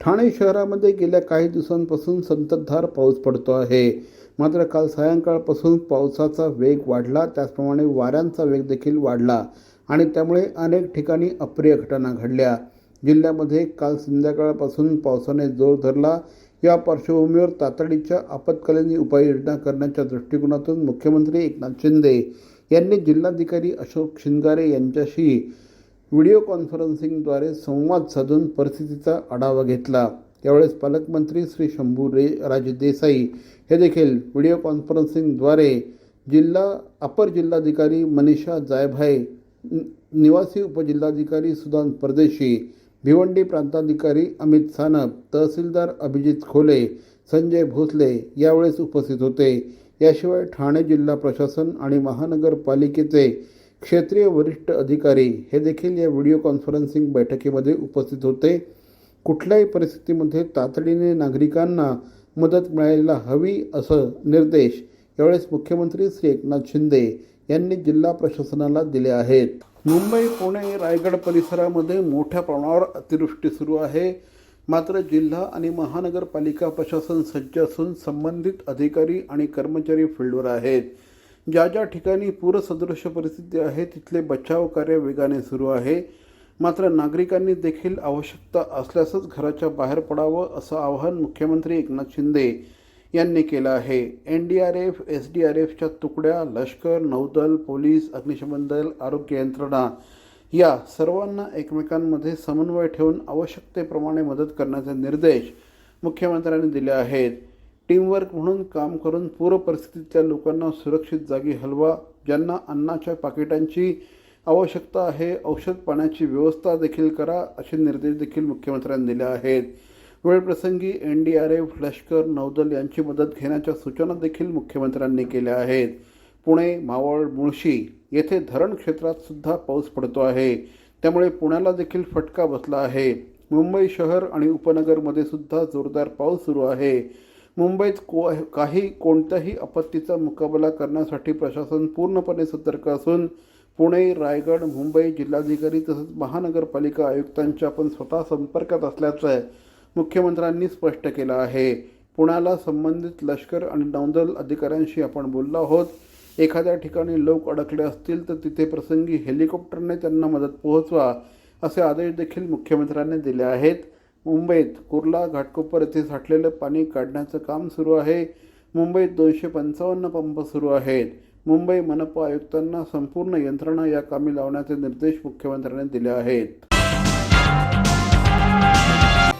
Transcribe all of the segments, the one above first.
ठाणे शहरामध्ये गेल्या काही दिवसांपासून संततधार पाऊस पडतो आहे. मात्र काल सायंकाळपासून पावसाचा वेग वाढला त्याचप्रमाणे वाऱ्यांचा वेग देखील वाढला आणि त्यामुळे अनेक ठिकाणी अप्रिय घटना घडल्या. जिल्ह्यामध्ये काल संध्याकाळपासून पावसाने जोर धरला. या पार्श्वभूमीवर तातडीच्या आपत्कालीन उपाययोजना करण्याच्या दृष्टिकोनातून मुख्यमंत्री एकनाथ शिंदे यांनी जिल्हाधिकारी अशोक शिंगारे यांच्याशी व्हिडिओ कॉन्फरन्सिंगद्वारे संवाद साधून परिस्थितीचा आढावा घेतला. यावेळेस पालकमंत्री श्री शंभू रे राजे देसाई हे देखील व्हिडिओ कॉन्फरन्सिंगद्वारे जिल्हा अपर जिल्हाधिकारी मनीषा जायभाई निवासी उपजिल्हाधिकारी सुदान परदेशी भिवंडी प्रांताधिकारी अमित सानप तहसीलदार अभिजित खोले संजय भोसले यावेळेस उपस्थित होते. याशिवाय ठाणे जिल्हा प्रशासन आणि महानगरपालिकेचे क्षेत्रीय वरिष्ठ अधिकारी हे देखील या व्हिडिओ कॉन्फरन्सिंग बैठकीमध्ये उपस्थित होते. कुठल्याही परिस्थितीमध्ये तातडीने नागरिकांना मदत मिळायला हवी असं निर्देश यावेळेस मुख्यमंत्री श्री एकनाथ शिंदे यांनी जिल्हा प्रशासनाला दिले आहेत. मुंबई पुणे रायगड परिसरामध्ये मोठ्या प्रमाणावर अतिवृष्टी सुरू आहे. मात्र जिल्हा आणि महानगरपालिका प्रशासन सज्ज असून संबंधित अधिकारी आणि कर्मचारी फील्डवर आहेत. ज्या ज्या ठिकाणी पूरसदृश्य परिस्थिती आहे तिथले बचाव कार्य वेगाने सुरू आहे. मात्र नागरिकांनी देखील आवश्यकता असल्यासच घराच्या बाहेर पडावं असं आवाहन मुख्यमंत्री एकनाथ शिंदे यांनी केलं आहे. N D R F S D R एफच्या तुकड्या लष्कर नौदल पोलीस अग्निशमन दल आरोग्य यंत्रणा या सर्वांना एकमेकांमध्ये समन्वय ठेवून आवश्यकतेप्रमाणे मदत करण्याचे निर्देश मुख्यमंत्र्यांनी दिले आहेत. टीमवर्क म्हणून काम करून पूर परिस्थितीतल्या लोकांना सुरक्षित जागी हलवा ज्यांना अन्नाच्या पाकिटांची आवश्यकता आहे औषध पाण्याची व्यवस्था देखील करा असे निर्देश देखील मुख्यमंत्र्यांनी दिले आहेत. वेळप्रसंगी एन डी आर एफ लष्कर नौदल यांची मदत घेण्याच्या सूचना देखील मुख्यमंत्र्यांनी केल्या आहेत. पुणे मावळ मुळशी येथे धरण क्षेत्रात सुद्धा पाऊस पडतो आहे. त्यामुळे पुण्याला देखील फटका बसला आहे. मुंबई शहर आणि उपनगरमध्ये सुद्धा जोरदार पाऊस सुरू आहे. मुंबईत को काही कोणत्याही आपत्तीचा मुकाबला करण्यासाठी प्रशासन पूर्णपणे सतर्क असून पुणे रायगड मुंबई जिल्हाधिकारी तसंच महानगरपालिका आयुक्तांच्या आपण स्वतः संपर्कात असल्याचं मुख्यमंत्र्यांनी स्पष्ट केलं आहे. पुण्याला संबंधित लष्कर आणि नौदल अधिकाऱ्यांशी आपण बोललो आहोत. एखाद्या ठिकाणी लोक अडकले असतील तर तिथे प्रसंगी हेलिकॉप्टरने त्यांना मदत पोहोचवा असे आदेश देखील मुख्यमंत्र्यांनी दिले आहेत. मुंबईत कुर्ला घाटकोपर येथे साठलेलं पाणी काढण्याचं काम सुरू आहे. मुंबईत दोनशे पंचावन्न पंप सुरू आहेत. मुंबई मनपा आयुक्तांना संपूर्ण यंत्रणा या कामी लावण्याचे निर्देश मुख्यमंत्र्यांनी दिले आहेत.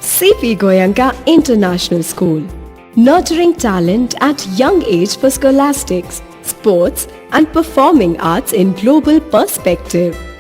CP Goenka international school nurturing talent at young age for scholastics sports and performing arts in global perspective